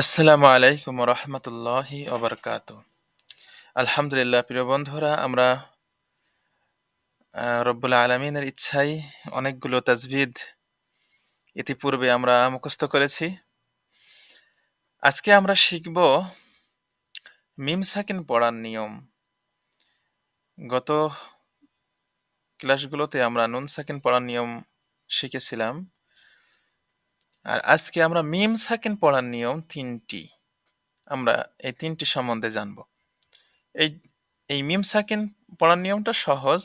আসসালামু আলাইকুম রহমতুল্লাহি ওবরকাত আলহামদুলিল্লাহ, প্রিয় বন্ধুরা, আমরা রব্বুল আলমিনের ইচ্ছায় অনেকগুলো তাজবিদ ইতিপূর্বে আমরা মুখস্থ করেছি। আজকে আমরা শিখব মিম সাকিন পড়ার নিয়ম। গত ক্লাসগুলোতে আমরা নুন সাকিন পড়ার নিয়ম শিখেছিলাম। আর আজকে আমরা মিম সাকিন পড়ার নিয়ম তিনটি। আমরা এই তিনটি সম্বন্ধে জানব। এই এই মিম সাকিন পড়ার নিয়মটা সহজ,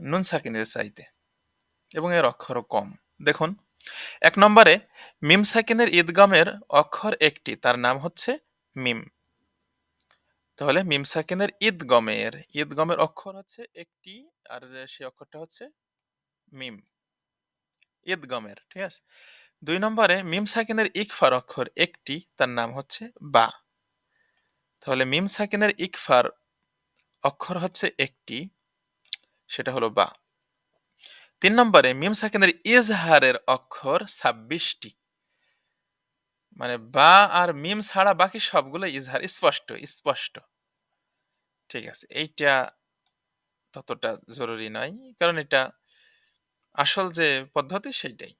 নুন সাকিনের চাইতে। এবং এর অক্ষরও কম। দেখুন, এক নম্বরে মিম সাকিনের ঈদগামের অক্ষর একটি, তার নাম হচ্ছে মিম। তাহলে মিম সাকিনের ঈদগমের ঈদগমের অক্ষর হচ্ছে একটি, আর সেই অক্ষরটা হচ্ছে মিম। ঈদগমের, ঠিক আছে? দুই নম্বরে মিম সাকিনের ইকফার অক্ষর একটি, তার নাম হচ্ছে বা। তাহলে মিম সাকিনের ইকফার অক্ষর হচ্ছে একটি, সেটা হলো বা। তিন নম্বরে মিম সাকিনের ইজহারের অক্ষর ছাব্বিশটি। মানে বা আর মিম ছাড়া বাকি সবগুলো ইজহার, স্পষ্ট স্পষ্ট। ঠিক আছে, এইটা ততটা জরুরি নয়, কারণ এটা আসল যে পদ্ধতি সেইটাই।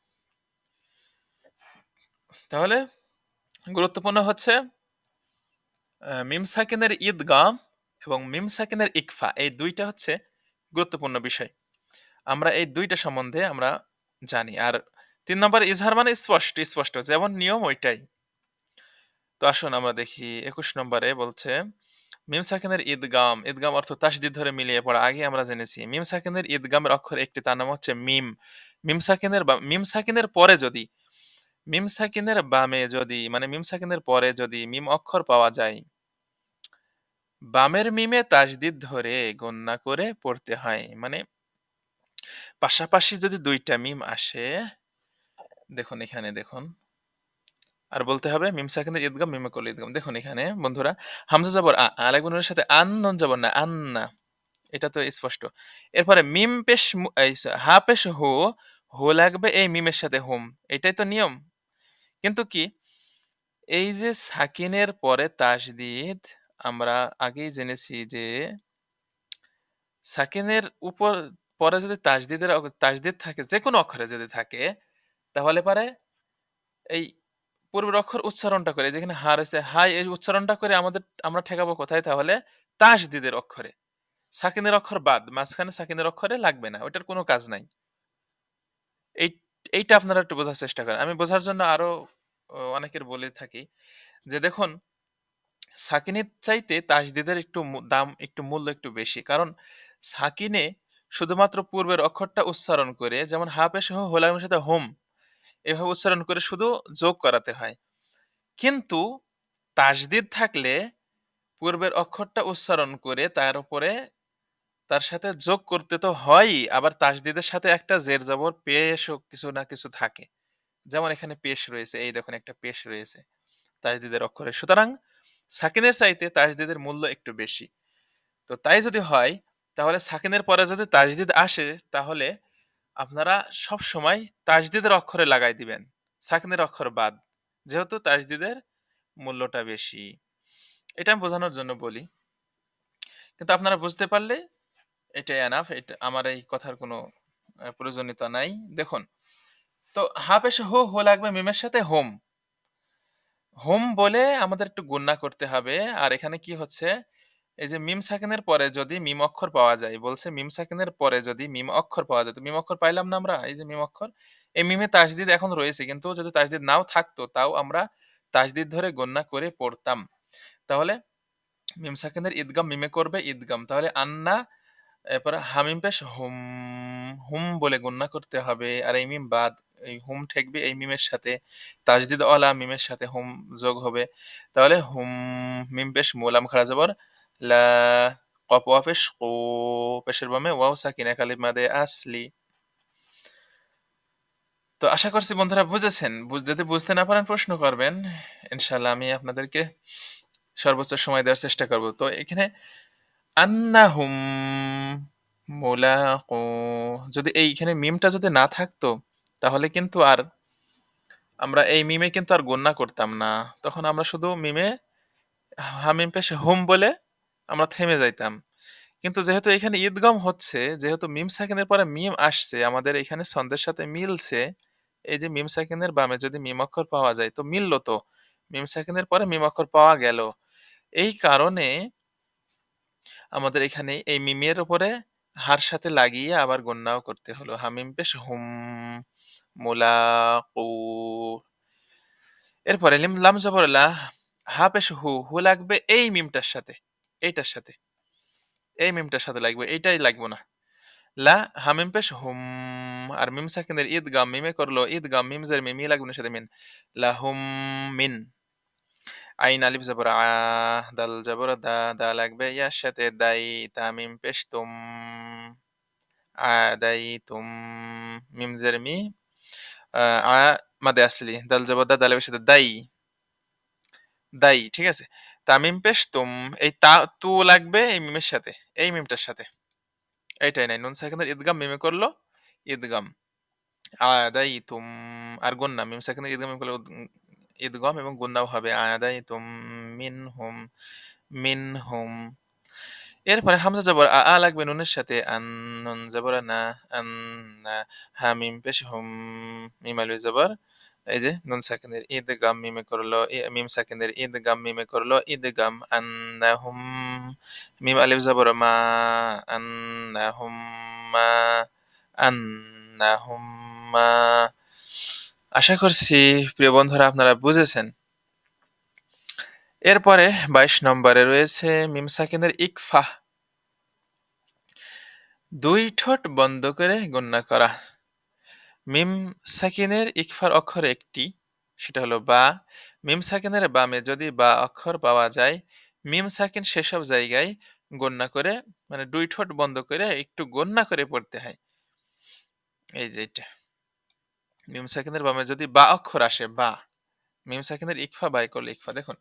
তাহলে গুরুত্বপূর্ণ হচ্ছে মিম সাকিনের ঈদগাম এবং মিম সাকিনের ইকফা, এই দুইটা হচ্ছে গুরুত্বপূর্ণ বিষয়। আমরা এই দুইটা সম্বন্ধে আমরা জানি। আর তিন নম্বর, ইজহার মানে স্পষ্ট স্পষ্ট, যেমন নিয়ম ওইটাই। তো আসুন আমরা দেখি, একুশ নম্বরে বলছে, মিম সাকিনের ঈদগাম ঈদগাম অর্থ তাসদিদ ধরে মিলিয়ে পড়া, আগে আমরা জেনেছি। মিম সাকিনের ঈদগামের অক্ষর একটি, তার নাম হচ্ছে মিম। মিম সাকিনের বা- মিম সাকিনের পরে যদি মিম সাকিনের বামে যদি মানে মিম সাকিনের পরে যদি মিম অক্ষর পাওয়া যায়, বামের মিমে তাসদিদ ধরে গণ্যা করে পড়তে হয়। মানে পাশাপাশি যদি দুইটা মিম আসে, দেখুন এখানে, দেখুন। আর বলতে হবে, মিম সাকিনের ঈদগাম মিমে করলে ঈদগাম দেখুন এখানে, বন্ধুরা, হামজা জবর, আ আলেক নুনের সাথে আন নুন জবর না, আন্না, এটা তো স্পষ্ট। এরপরে মিম পেশ হা পেশ হো হো লাগবে এই মিমের সাথে হোম, এটাই তো নিয়ম? কিন্তু কি? এই যে সাকিনের পরে তাসদিদ, আমরা আগেই জেনেছি যে সাকিনের উপর, পরে যদি তাসদিদের তাসদিদ থাকে যে কোনো অক্ষরে যদি থাকে, তাহলে পারে এই পূর্বের অক্ষর উচ্চারণটা করে, যেখানে হা রয়েছে হাই এই উচ্চারণটা করে আমাদের, আমরা ঠেকাবো কোথায় তাহলে? তাসদিদের অক্ষরে। সাকিনের অক্ষর বাদ, মাঝখানে সাকিনের অক্ষরে লাগবে না ওটার কোনো কাজ নাই। এই এইটা আপনারা একটু বোঝার চেষ্টা করেন। আমি বোঝার জন্য আরও অনেকের বলে থাকি যে, দেখুন, সাকিনের চাইতে তাসদিদের একটু দাম একটু মূল্য একটু বেশি। কারণ সাকিনে শুধুমাত্র পূর্বের অক্ষরটা উচ্চারণ করে, যেমন হা পেশ হো সাথে হোম, এভাবে উচ্চারণ করে শুধু যোগ করাতে হয়। কিন্তু তাসদিদ থাকলে পূর্বের অক্ষরটা উচ্চারণ করে তার উপরে তার সাথে যোগ করতে তো হয়ই, আবার তাসদিদের সাথে একটা জের জবর পেশও কিছু না কিছু থাকে। যেমন এখানে পেশ রয়েছে, এই দেখুন একটা পেশ রয়েছে তাসদিদের অক্ষরে। সুতরাং সাকিনের চাইতে তাসদিদের মূল্য একটু বেশি। তো তাই যদি হয়, তাহলে সাকিনের পরে যদি তাসদিদ আসে, তাহলে আপনারা সব সময় তাসদিদের অক্ষরে লাগাই দিবেন। সাকিনের অক্ষর বাদ, যেহেতু তাসদিদের মূল্যটা বেশি। এটা আমি বোঝানোর জন্য বলি। কিন্তু আপনারা বুঝতে পারলে এটাই এনাফ এটা, আমার এই কথার কোনো প্রয়োজনীয়তা নাই। দেখুন, তো হাফ এসে হো হো লাগবে মিমের সাথে হোম। হোম বলে আমাদের একটু গুণনা করতে হবে। আর এখানে কি হচ্ছে? এই যে মিম সাকিনের পরে যদি মিম অক্ষর পাওয়া যায়, বলছে মিম সাকিনের পরে যদি মিম অক্ষর পাওয়া যায়, তো মিম অক্ষর পাইলাম না আমরা? এই যে মিম অক্ষর। এই মিমে তাসদিদ এখন রয়েছে, কিন্তু যদি তাসদিদ নাও থাকতো, তাও আমরা তাসদিদ ধরে গণ্যা করে পড়তাম। তাহলে মিম সাকিনের ঈদগাম মিমে করবে ঈদগাম। তাহলে আন্না এরপরে হামিম পেশ হুম হুম বলে গণ্যা করতে হবে। আর এই মিম বাদ, এই হুম ঠেকবে এই মিমের সাথে। তাজদিদ অলা মিমের সাথে হুম যোগ হবে। তাহলে হুম, মিম পেশ মোলাম খাড়া জবর। লা কপ পেশ কো পেশের বামে ওয়াও সাকিনা কালিম মাদে আসলি। তো আশা করছি বন্ধুরা বুঝেছেন। বুঝ- যদি বুঝতে না পারেন প্রশ্ন করবেন। ইনশাল্লাহ আমি আপনাদেরকে সর্বোচ্চ সময় দেওয়ার চেষ্টা করব। তো এখানে আন্নাহুম মুলাকু। যদি এইখানে মিমটা যদি না থাকতো, তাহলে কিন্তু আর আমরা এই মিমে কিন্তু আর গণ্যা করতাম না। তখন আমরা শুধু মিমে হামিম পেশ হুম বলে আমরা থেমে যাইতাম। কিন্তু যেহেতু এখানে ঈদগম হচ্ছে, যেহেতু মিম সাকিনের পরে মিম আসছে, আমাদের এখানে ছন্দের সাথে মিলছে, এই যে মিম সাকিনের বামে যদি মিম অক্ষর পাওয়া যায়, তো মিলল তো। মিম সাকিনের পরে মিম অক্ষর পাওয়া গেল। এই কারণে আমাদের এখানে এই মিমের উপরে হার সাথে লাগিয়ে আবার গণ্যাও করতে হলো। হামিম পেশ হুম মুলাকু এরপরে লিম, লাম, জবর, লা, হা পেশ হু হু লাগবে এই মিমটার সাথে, এইটার সাথে। এই মিমটার সাথে লাগবে, এইটাই লাগবে না। লা, হামিম পেশ হুম, আর মিম সাকিনের ঈদগাম মিমে করল, ঈদগাম মিম জের মিমি লাগবে না সাথে মিন লা হুম মিন। আইন আলিফ জবর আ দাল জবর দা দা লাগবে ইয়ার সাথে দাই তামিম পেশ তুম আ দাই তুম মিম জের মি আ মাদে আসলি দাল জবর দা দালের সাথে দাই দাই ঠিক আছে? তামিম পেশ তুম এই তা তু লাগবে এই মিমের সাথে এই মিমটার সাথে এইটাই নাই নুন সাকিনের ঈদগাম মিমে করল ঈদগাম আদাই তুম আর গুন না মিম সাকিনের ঈদগাম করল ঈদগাম এবং গুন্নাও হবে। আদাই তুম মিন হুম মিন হুম এরপরে হামজা জবর, আ আ লাগবে নুনের সাথে, আন, নুন জবর, না, আন, না পেশ, হুম, মিম, আলু জবর। এই যে, নুন সাকিনের ঈদ গাম মিমে করল মিম সাকিনের ঈদ গাম মিমে করল ঈদ গাম আন্নাহুম মিম, আলিফ জবর, মা আন্নাহুম মা আন্নাহুম মা। আশা করছি প্রিয় বন্ধুরা আপনারা বুঝেছেন। এরপরে বাইশ নম্বরে রয়েছে মিম সাকিনের ইকফা। দুই ঠোঁট বন্ধ করে গণ্য করা। মিম সাকিনের ইকফার অক্ষর একটি, সেটা হলো বা। মিম সাকিনের বামে যদি বা অক্ষর পাওয়া যায়, মিম সাকিন সেসব জায়গায় গণ্যা করে মানে দুই ঠোঁট বন্ধ করে একটু গণ্যা করে পড়তে হয়। এই যে এটা। মিম সাকিনের বামে যদি বা অক্ষর আসে, বা। মিম সাকিনের ইকফা বাই করলে ইকফা। দেখুন,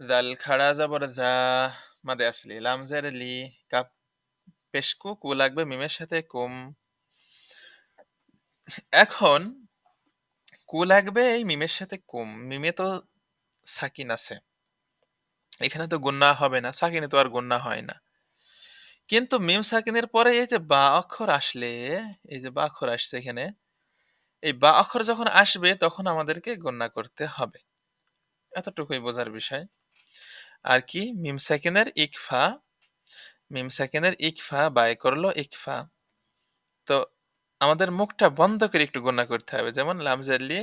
দাল খাড়া যাবর দা মাদে আসলি লামজার লি, কাপ পেশকু কু লাগবে মিমের সাথে কুম। এখন, কু লাগবে এই মিমের সাথে কুম। মিমে তো সাকিন আছে। এখানে তো গুন্না হবে না, সাকিনে তো আর গুন্না হয় না। কিন্তু মিম সাকিনের পরে এই যে বা অক্ষর আসলে, এই যে বা অক্ষর আসছে এখানে এই বা অক্ষর যখন আসবে, তখন আমাদেরকে গণ্যা করতে হবে। এতটুকুই বোঝার বিষয়। আর কি? মিম সাকিনের ইকফা। মিম সাকিনের ইকফা বাই করল ইকফা। তো আমাদের মুখটা বন্ধ করে একটু গণ্যা করতে হবে। যেমন লামজাল্লি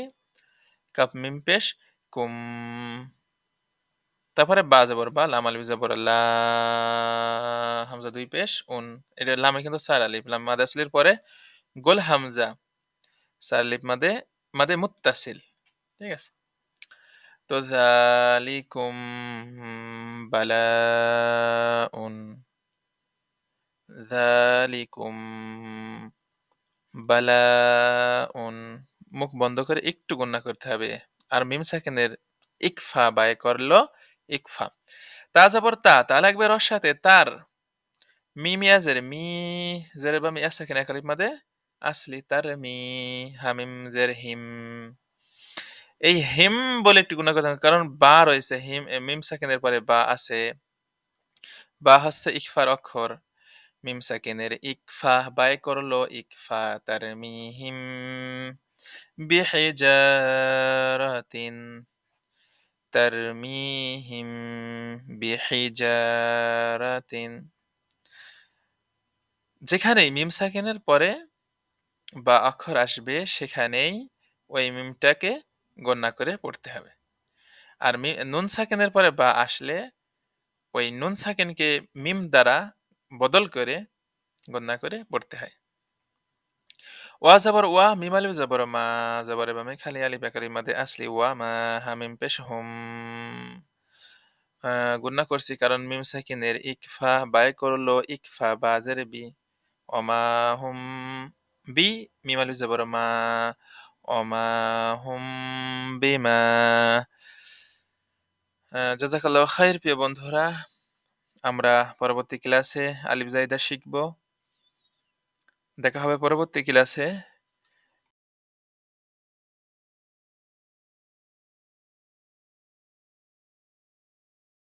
কাপ মিম পেশ, কুম। তারপরে বা জবর বা, লাম আলিফ জবর, লা, হামজা দুই পেশ, উন। এটা লামে কিন্তু সার আলিফ, লাম মাদাসলির পরে গোল হামজা। আলিফ মাদে মাদে মুত্তাসিল ঠিক আছে তো জালিকুম বালাউন জালিকুম বালাউন মুখ বন্ধ করে একটু গণ্যা করতে হবে আর মিম সাকিনের ইকফা বাই করল ইকফা তা যাবর তা তা লাগবে রস সাথে তার মিম ইয়াজের মি জের বা মি সাকিন এক মাদে আসলি তার মি হামিম জের হিম। এই হিম বলে একটু গুণা হবে, কারণ বা রয়েছে হিম মিম সাকিনের পরে বা আছে। বা হচ্ছে ইকফার অক্ষর মিম সাকিনের ইকফা বাই করল ইকফা তার মি মিহিম। বিহিজারাতিন তারমিহিম বিহিজারাতিন। যেখানেই মিম সাকিনের পরে বা অক্ষর আসবে সেখানেই ওই মিমটাকে গণ্যা করে পড়তে হবে। আর মি- নুন সাকিনের পরে বা আসলে ওই নুন সাকিনকে মিম দ্বারা বদল করে গণ্যা করে পড়তে হয়। ওয়া যাবর ওয়া মিম আলিফ যাবর মা যাবর বামে খালি আলিফ একারি মাদে আসলি ওয়া মা হামিম পেশ হুম। আহ, গুণা করছি কারণ মিম সাকিনের ইকফা বাই করল ইকফা বি অমা হুম। বি মিম আলিফ যাবর মা অমা হুম বিমা জাজাকাল্লাহ খাইর প্রিয় বন্ধুরা আমরা পরবর্তী ক্লাসে আলিফ জাইদা শিখব দেখা হবে পরবর্তী ক্লাসে